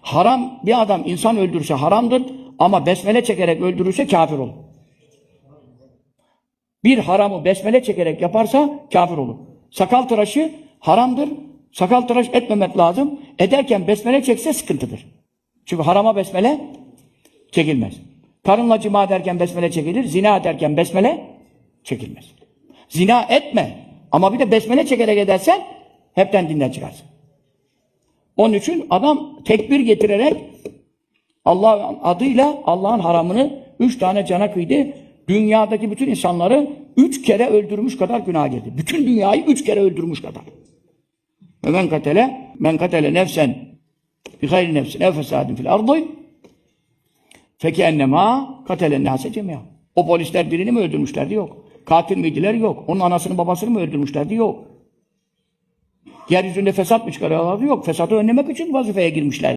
Haram bir adam insan öldürse haramdır ama besmele çekerek öldürürse kafir olur. Bir haramı besmele çekerek yaparsa kafir olur. Sakal tıraşı haramdır. Sakal tıraş etmemek lazım. Ederken besmele çekse sıkıntıdır. Çünkü harama besmele çekilmez. Karınla cima ederken besmele çekilir. Zina ederken besmele çekilmez. Zina etme. Ama bir de besmele çekerek edersen hepten dinden çıkarsın. Onun için adam tekbir getirerek Allah'ın adıyla Allah'ın haramını üç tane cana kıydı. Dünyadaki bütün insanları üç kere öldürmüş kadar günah girdi. Bütün dünyayı üç kere öldürmüş kadar. Ve men katele, men katele nefsen bi hayri nefsin ev fesadin fil ardı feki ennema katelen nase cemiya. O polisler birini mi öldürmüşlerdi? Yok. Katil miydiler? Yok. Onun anasını babasını mı öldürmüşlerdi? Yok. Yeryüzünde fesat mı çıkarıyorlardı? Yok. Fesatı önlemek için vazifeye girmişler.